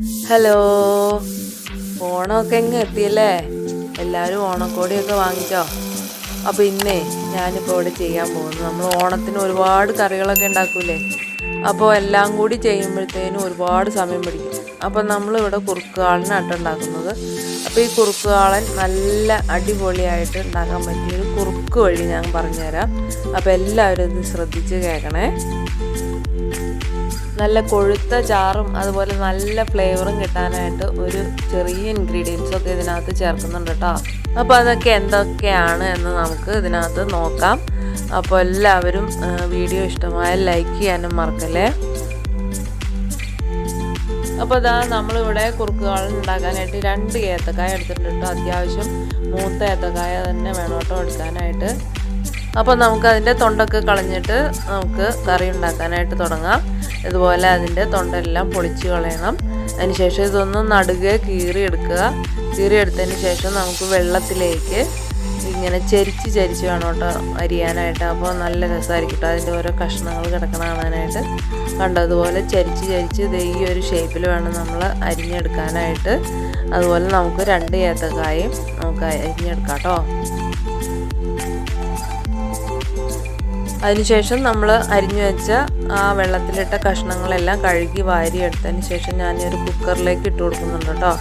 Hello. ഓണമൊക്കെ എങ്ങ് എത്തിയല്ലേ? എല്ലാവരും ഓണക്കോടിയൊക്കെ വാങ്ങിച്ചോ? അപ്പോൾ ഇന്നേ ഞാനിപ്പോൾ ഇവിടെ ചെയ്യാൻ പോകുന്നു. നമ്മൾ ഓണത്തിന് ഒരുപാട് കറികളൊക്കെ ഉണ്ടാക്കൂലേ? അപ്പോൾ എല്ലാം കൂടി ചെയ്യുമ്പോഴത്തേനും ഒരുപാട് സമയം പിടിക്കും. അപ്പോൾ നമ്മളിവിടെ കുറുക്കുകാളനായിട്ട് ഉണ്ടാക്കുന്നത്. അപ്പോൾ ഈ കുറുക്കുകാളൻ നല്ല അടിപൊളിയായിട്ട് ഉണ്ടാക്കാൻ പറ്റിയ ഒരു കുറുക്ക് വഴി ഞാൻ പറഞ്ഞുതരാം. അപ്പോൾ എല്ലാവരും ഇത് ശ്രദ്ധിച്ച് കേൾക്കണേ. നല്ല കൊഴുത്ത ചാറും അതുപോലെ നല്ല ഫ്ലേവറും കിട്ടാനായിട്ട് ഒരു ചെറിയ ഇൻഗ്രീഡിയൻസ് ഒക്കെ ഇതിനകത്ത് ചേർക്കുന്നുണ്ട് കേട്ടോ അപ്പോൾ അതൊക്കെ എന്തൊക്കെയാണ് എന്ന് നമുക്ക് ഇതിനകത്ത് നോക്കാം. അപ്പോൾ എല്ലാവരും വീഡിയോ ഇഷ്ടമായാൽ ലൈക്ക് ചെയ്യാനും മറക്കല്ലേ? അപ്പോൾ ഇതാ നമ്മളിവിടെ കുറുക്കുകൾ ഉണ്ടാക്കാനായിട്ട് രണ്ട് ഏത്തക്കായ എടുത്തിട്ടുണ്ട് കേട്ടോ അത്യാവശ്യം മൂത്ത ഏത്തക്കായ തന്നെ വേണം കേട്ടോ എടുക്കാനായിട്ട്. അപ്പോൾ നമുക്ക് അതിന്റെ തൊണ്ടൊക്കെ കളഞ്ഞിട്ട് നമുക്ക് കറി ഉണ്ടാക്കാനായിട്ട് തുടങ്ങാം. ഇതുപോലെ അതിന്റെ തൊണ്ടെല്ലാം പൊളിച്ച് കളയണം. അതിനുശേഷം ഇതൊന്ന് നടുകെ കീറി എടുക്കുക. കീറി എടുത്തതിന് ശേഷം നമുക്ക് വെള്ളത്തിലേക്ക് ഇങ്ങനെ ചരിച്ച് ചരിച്ച് വേണം കേട്ടോ അരിയാനായിട്ട്. അപ്പോൾ നല്ല രസമായിരിക്കും കേട്ടോ അതിന്റെ ഓരോ കഷ്ണങ്ങൾ കിടക്കണ കാണാനായിട്ട്. കണ്ടതുപോലെ ചരിച്ച് ചരിച്ച് ഇത് ഈ ഒരു ഷേപ്പിൽ വേണം നമ്മൾ അരിഞ്ഞെടുക്കാനായിട്ട്. അതുപോലെ നമുക്ക് രണ്ട് ഏത്തക്കായും നമുക്ക് അരിഞ്ഞെടുക്കാം കേട്ടോ. അതിനുശേഷം നമ്മൾ അരിഞ്ഞു വെച്ച ആ വെള്ളത്തിലിട്ട കഷ്ണങ്ങളെല്ലാം കഴുകി വാരി എടുത്തതിന് ശേഷം ഒരു കുക്കറിലേക്ക് ഇട്ട് കൊടുക്കുന്നുണ്ട് കേട്ടോ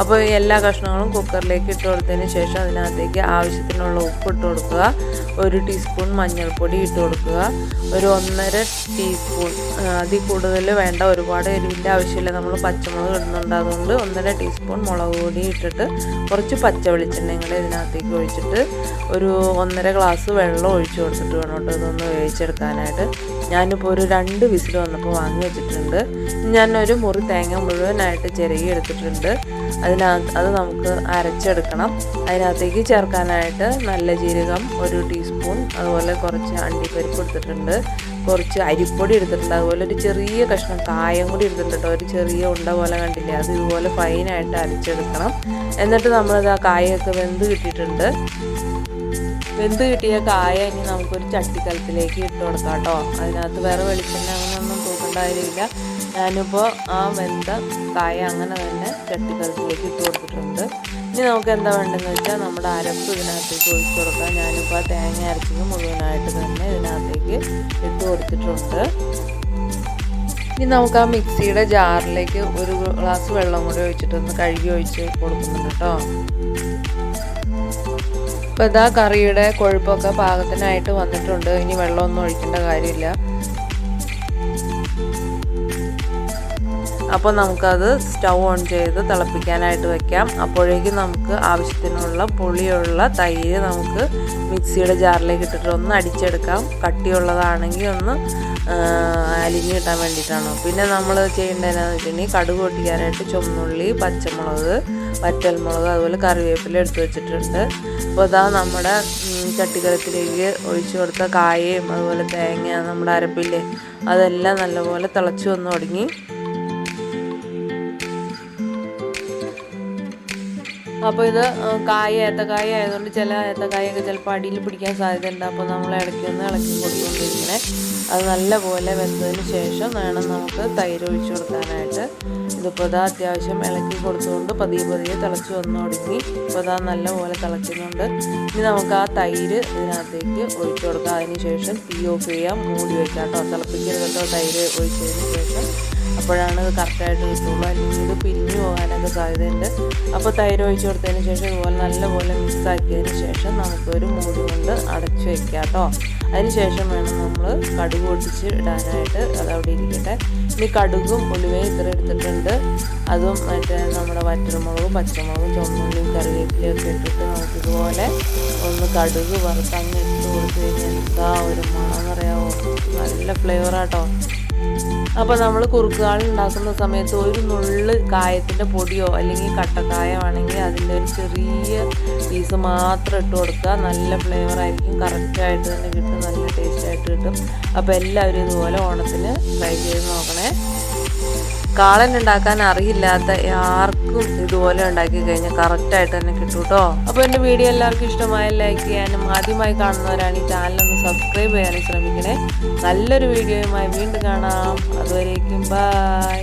അപ്പോൾ എല്ലാ കഷ്ണങ്ങളും കുക്കറിലേക്ക് ഇട്ട് കൊടുത്തതിന് ശേഷം അതിനകത്തേക്ക് ആവശ്യത്തിനുള്ള ഉപ്പ് ഇട്ട് കൊടുക്കുക. ഒരു ടീസ്പൂൺ മഞ്ഞൾപ്പൊടി ഇട്ട് കൊടുക്കുക. ഒരു ഒന്നര ടീസ്പൂൺ അതിൽ കൂടുതൽ വേണ്ട. ഒരുപാട് എരിവിന്റെ ആവശ്യമില്ല. നമ്മൾ പച്ചമുളക് ഇടുന്നുണ്ട്. അതുകൊണ്ട് ഒന്നര ടീസ്പൂൺ മുളക് പൊടി ഇട്ടിട്ട് കുറച്ച് പച്ച വെളിച്ചെണ്ണയും കൂടെ ഇതിനകത്തേക്ക് ഒഴിച്ചിട്ട് ഒരു ഒന്നര ഗ്ലാസ് വെള്ളം ഒഴിച്ച് കൊടുത്തിട്ട് വേണം കേട്ടോ ഇതൊന്ന് വേവിച്ചെടുക്കാനായിട്ട്. ഞാനിപ്പോൾ ഒരു രണ്ട് വിസിൽ വന്നപ്പോൾ വാങ്ങി വെച്ചിട്ടുണ്ട്. ഞാനൊരു മുറി തേങ്ങ മുഴുവനായിട്ട് ചിരകി എടുത്തിട്ടുണ്ട്. അതിനകത്ത് അത് നമുക്ക് അരച്ചെടുക്കണം. അതിനകത്തേക്ക് ചേർക്കാനായിട്ട് നല്ല ജീരകം ഒരു ടീസ്പൂൺ അതുപോലെ കുറച്ച് അണ്ടിപ്പരിപ്പ് എടുത്തിട്ടുണ്ട്. കുറച്ച് അരിപ്പൊടി എടുത്തിട്ടുണ്ട്. അതുപോലെ ഒരു ചെറിയ കഷ്ണം കായം കൂടി എടുത്തിട്ടുണ്ട് ഒരു ചെറിയ ഉണ്ട പോലെ കണ്ടില്ലേ? അത് ഇതുപോലെ ഫൈനായിട്ട് അരച്ചെടുക്കണം. എന്നിട്ട് നമ്മളത് ആ കായൊക്കെ വെന്ത് കിട്ടിയിട്ടുണ്ട്. വെന്ത് കിട്ടിയ കായ ഇനി നമുക്കൊരു ചട്ടിക്കലത്തിലേക്ക് ഇട്ട് കൊടുക്കാം കേട്ടോ. അതിനകത്ത് വേറെ വെളിച്ചെണ്ണ അങ്ങനെയൊന്നും കാര്യമില്ല ഞാനിപ്പോൾ ആ വെന്ത കായ അങ്ങനെ തന്നെ ചട്ടിക്കലത്തിലേക്ക് ഇട്ട് കൊടുത്തിട്ടുണ്ട്. ഇനി നമുക്ക് എന്താ വേണ്ടതെന്ന് വെച്ചാൽ നമ്മുടെ അരപ്പ് ഇതിനകത്തേക്ക് ഒഴിച്ച് കൊടുക്കാം. ഞാനിപ്പോൾ ആ തേങ്ങ അരച്ചത് മുഴുവനായിട്ട് തന്നെ ഇതിനകത്തേക്ക് ഇട്ട് കൊടുത്തിട്ടുണ്ട്. ഇനി നമുക്ക് ആ മിക്സിയുടെ ജാറിലേക്ക് ഒരു ഗ്ലാസ് വെള്ളം കൂടി ഒഴിച്ചിട്ടൊന്ന് കഴുകി ഒഴിച്ച് കൊടുക്കുന്നുണ്ട് കേട്ടോ. അപ്പോൾ ഇതാ കറിയുടെ കൊഴുപ്പൊക്കെ പാകത്തിനായിട്ട് വന്നിട്ടുണ്ട്. ഇനി വെള്ളമൊന്നും ഒഴിക്കേണ്ട കാര്യമില്ല. അപ്പോൾ നമുക്കത് സ്റ്റൗ ഓൺ ചെയ്ത് തിളപ്പിക്കാനായിട്ട് വെക്കാം. അപ്പോഴേക്കും നമുക്ക് ആവശ്യത്തിനുള്ള പുളിയുള്ള തൈര് നമുക്ക് മിക്സിയുടെ ജാറിലേക്ക് ഇട്ടിട്ട് ഒന്ന് അടിച്ചെടുക്കാം. കട്ടിയുള്ളതാണെങ്കിൽ ഒന്ന് അലിഞ്ഞു കിട്ടാൻ വേണ്ടിയിട്ടാണ്. പിന്നെ നമ്മൾ ചെയ്യേണ്ടതെന്ന് വെച്ചിട്ടുണ്ടെങ്കിൽ കടുക് പൊട്ടിക്കാനായിട്ട് ചുമന്നുള്ളി പച്ചമുളക് വറ്റൽമുളക് അതുപോലെ കറിവേപ്പില എടുത്ത് വെച്ചിട്ടുണ്ട്. അപ്പോൾ അതാ നമ്മുടെ ചട്ടിക്കലത്തിലേക്ക് ഒഴിച്ചു കൊടുത്ത കായയും അതുപോലെ തേങ്ങ നമ്മുടെ അരപ്പില്ലേ അതെല്ലാം നല്ലപോലെ തിളച്ചു വന്ന് തുടങ്ങി. അപ്പോൾ ഇത് കായ ഏത്തക്കായ ആയതുകൊണ്ട് ചില ഏത്തക്കായൊക്കെ ചിലപ്പോൾ അടിയിൽ പിടിക്കാൻ സാധ്യതയുണ്ട്. അപ്പോൾ നമ്മൾ ഇടയ്ക്ക് ഒന്ന് ഇളക്കി കൊടുത്തുകൊണ്ടിരിക്കണേ അത് നല്ലപോലെ വെന്തതിന് ശേഷം വേണം നമുക്ക് തൈര് ഒഴിച്ചു കൊടുക്കാനായിട്ട്. ഇതിപ്പോൾ ഇതാ അത്യാവശ്യം ഇളക്കി കൊടുത്തുകൊണ്ട് പതിയെ പതിയെ തിളച്ച് വന്ന് തുടങ്ങി. ഇപ്പോൾ ഇതാ നല്ലപോലെ തിളയ്ക്കുന്നുണ്ട്. ഇനി നമുക്ക് ആ തൈര് ഇതിനകത്തേക്ക് ഒഴിച്ചു കൊടുക്കാം. അതിന് ശേഷം തീ ഓഫ് ചെയ്യാം. മൂടി വയ്ക്കാം കേട്ടോ. തിളപ്പിക്കരുത് തൈര് ഒഴിച്ചതിന് ശേഷം. അപ്പോഴാണ് കറക്റ്റായിട്ട് കിട്ടുള്ളൂ. അല്ലെങ്കിൽ ഇത് പിരിഞ്ഞു പോകാനൊക്കെ സാധ്യതയുണ്ട്. അപ്പോൾ തൈര് ഒഴിച്ചു കൊടുത്തതിന് ശേഷം ഇതുപോലെ നല്ലപോലെ മിക്സ് ആക്കിയതിന് ശേഷം നമുക്കൊരു മൂടി കൊണ്ട് അടച്ചു വെക്കാം കേട്ടോ. അതിന് ശേഷം വേണം നമ്മൾ കടുക് പൊട്ടിച്ച് ഇടാനായിട്ട്. അതവിടെ ഇരിക്കട്ടെ. ഇനി കടുകും ഉലുവയും ഇത്ര എടുത്തിട്ടുണ്ട്. അതും മറ്റേ നമ്മുടെ വറ്റൽമുളകും പച്ചമുളകും ചുമന്നുള്ളിയും കറിവേപ്പിലയും ഒക്കെ ഇട്ടിട്ട് നമുക്കിതുപോലെ ഒന്ന് കടുക് വറുത്ത് അങ്ങ് ഇട്ട് കൊടുത്ത് കഴിഞ്ഞാൽ എന്താ ഒരു മണം പറയാമോ നല്ല ഫ്ലേവറാട്ടോ അപ്പോൾ നമ്മൾ കുറുക്കുകാൾ ഉണ്ടാക്കുന്ന സമയത്ത് ഒരു നുള്ള് കായത്തിന്റെ പൊടിയോ അല്ലെങ്കിൽ കട്ടക്കായോ ആണെങ്കിൽ അതിന്റെ ഒരു ചെറിയ പീസ് മാത്രം ഇട്ട് കൊടുക്കുക നല്ല ഫ്ലേവർ ആയിരിക്കും. കറക്റ്റായിട്ട് തന്നെ കിട്ടും നല്ല ടേസ്റ്റ് ആയിട്ട് കിട്ടും. അപ്പോൾ എല്ലാവരും ഇതുപോലെ ഓണത്തിന് ട്രൈ ചെയ്ത് നോക്കണേ. കാളൻ ഉണ്ടാക്കാൻ അറിയില്ലാത്ത ആർക്കും ഇതുപോലെ ഉണ്ടാക്കി കഴിഞ്ഞാൽ കറക്റ്റായിട്ട് തന്നെ കിട്ടും കേട്ടോ അപ്പോൾ എന്റെ വീഡിയോ എല്ലാവർക്കും ഇഷ്ടമായ ലൈക്ക് ചെയ്യാനും ആദ്യമായി കാണുന്നവരാണ് ഈ ചാനൽ ഒന്ന് സബ്സ്ക്രൈബ് ചെയ്യാനും ശ്രമിക്കണേ. നല്ലൊരു വീഡിയോയുമായി വീണ്ടും കാണാം. അതുവരേക്കും ബൈ